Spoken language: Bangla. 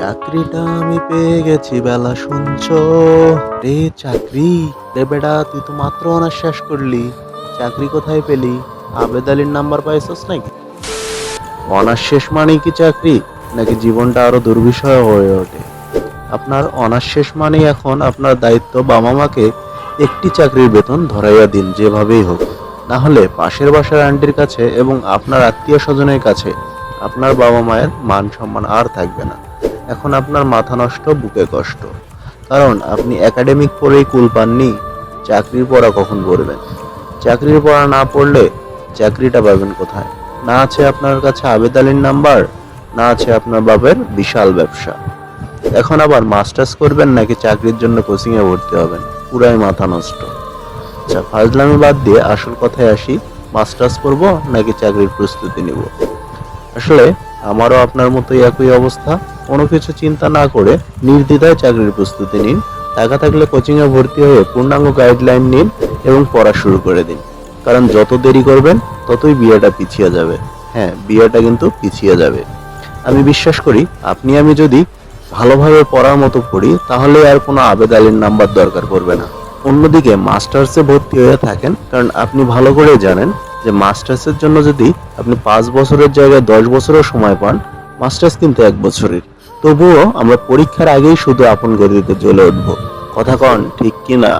চাকরিটা আমি পেয়ে গেছি, বেলা শুনছ? রে চাকরি? রে বেটা তুই তো মাত্র অনার্স শেষ করলি। চাকরি কোথায় পেলি? আবেদালির নাম্বার পাইছস নাকি? অনার্স শেষ মানেই কি চাকরি? নাকি জীবনটা আরও দুর্বিষয় হয়ে ওঠে? আপনার অনার্স শেষ মানেই এখন আপনার দায়িত্ব বাবা মাকে একটি চাকরির বেতন ধরাইয়া দিন, যেভাবেই হোক। না হলে পাশের বাসার আন্টির কাছে এবং আপনার আত্মীয় স্বজনের কাছে আপনার বাবা মায়ের মান সম্মান আর থাকবে না। এখন আপনার মাথা নষ্ট, বুকে কষ্ট। কারণ আপনি একাডেমিক পড়েই কুল পাননি, চাকরির পড়া কখন পড়বেন? চাকরির পড়া না পড়লে চাকরিটা পাবেন কোথায়? না আছে আপনার কাছে আবেদ নাম্বার, না আছে আপনার বাপের বিশাল ব্যবসা। এখন আবার মাস্টার্স করবেন নাকি চাকরির জন্য কোচিংয়ে ভর্তি হবেন? পুরাই মাথা নষ্ট। আচ্ছা ফাজলামি বাদ দিয়ে আসল কথায় আসি, মাস্টার্স করব নাকি চাকরির প্রস্তুতি নিব? আসলে আমারও আপনার মতোই একই অবস্থা। কোনো কিছু চিন্তা না করে নির্দ্বিধায় চাকরির প্রস্তুতি নিন। টাকা থাকলে কোচিংয়ে ভর্তি হয়ে পূর্ণাঙ্গ গাইডলাইন নিন এবং পড়া শুরু করে দিন। কারণ যত দেরি করবেন, ততই বিয়েটা পিছিয়ে যাবে। হ্যাঁ বিয়েটা কিন্তু পিছিয়ে যাবে। আমি বিশ্বাস করি, আপনি আমি যদি ভালোভাবে পড়ার মতো পড়ি, তাহলে আর কোনো আবেদ নাম্বার দরকার পড়বে না। অন্যদিকে, মাস্টার্সে ভর্তি হয়ে থাকেন, কারণ আপনি ভালো করে জানেন যে মাস্টার্সের জন্য যদি আপনি পাঁচ বছরের জায়গায় দশ বছরও সময় পান, মাস্টার্স কিন্তু এক বছরের। তবুও আমরা পরীক্ষার আগেই শুধু আপন গতিতে চলে উঠব। কথা কন ঠিক কি না